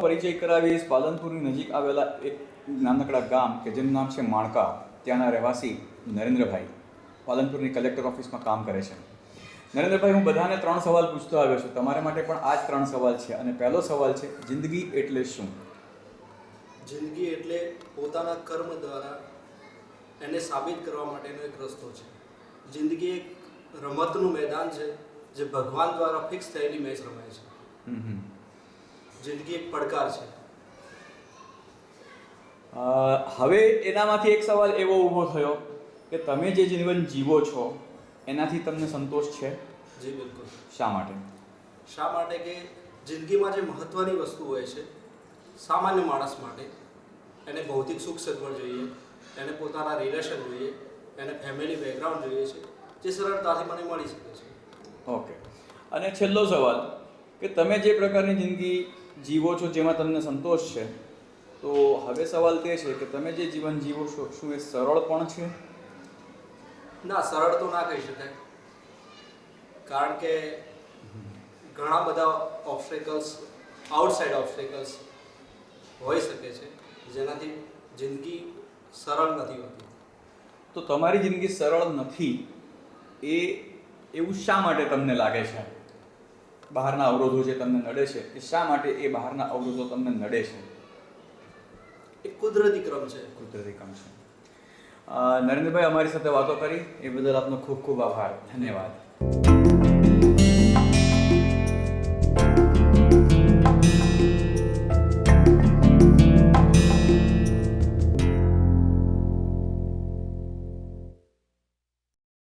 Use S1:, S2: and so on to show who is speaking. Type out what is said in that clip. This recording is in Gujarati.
S1: પરિચય કરાવીશ. પાલનપુરની નજીક આવેલા એક નાનકડા ગામ કે જેનું નામ છે માણકા. ત્યાંના રહેવાસી નરેન્દ્રભાઈ. પાલનપુરની કલેક્ટર ઓફિસમાં કામ કરે છે. નરેન્દ્રભાઈ હું બધાને ત્રણ સવાલ પૂછતો આવ્યો છું. તમારા માટે પણ આ જ ત્રણ સવાલ છે. અને પહેલો સવાલ છે જિંદગી એટલે શું?
S2: જિંદગી એટલે પોતાના કર્મ દ્વારા એને સાબિત કરવા માટેનો એક રસ્તો છે. જિંદગી એક રમતનું મેદાન છે જે ભગવાન દ્વારા ફિક્સ થયેલી મેચ રમાય છે.
S1: હમ હમ.
S2: જિંદગી એક પડકાર છે.
S1: હવે એનામાંથી એક સવાલ એવો ઊભો થયો કે તમે જે જીવન જીવો છો એનાથી તમને સંતોષ છે?
S2: જી બિલકુલ.
S1: શા માટે?
S2: શા માટે કે જિંદગીમાં જે મહત્ત્વની વસ્તુ હોય છે સામાન્ય માણસ માટે એને ભૌતિક સુખ સગવડ જોઈએ એને પોતાના રિલેશન જોઈએ એને ફેમિલી બેકગ્રાઉન્ડ જોઈએ છે જે સરળતાથી મને મળી શકે છે.
S1: ઓકે. અને છેલ્લો સવાલ કે તમે જે પ્રકારની જિંદગી જીવો છો જેમાં તમને સંતોષ છે તો હવે સવાલ તે છે કે તમે જે જીવન જીવો છો શું એ સરળ પણ છે?
S2: ના સરળ તો ના કહી શકાય. કારણ કે ઘણા બધા ઓબ્સ્ટેકલ્સ આઉટસાઇડ ઓબ્સ્ટેકલ્સ હોઈ શકે છે જેનાથી જિંદગી સરળ નથી હોતી.
S1: તો તમારી જિંદગી સરળ નથી એ એવું શા માટે તમને લાગે છે? બહારના અવરોધો જે તમને નડે છે એ શા માટે એ બહારના અવરોધો તમને નડે છે?
S2: એ કુદરતી ક્રમ છે.
S1: કુદરતી ક્રમ છે. નરેન્દ્રભાઈ અમારી સાથે વાતો કરી. એ બદલ આપનો ખૂબ ખૂબ આભાર. ધન્યવાદ.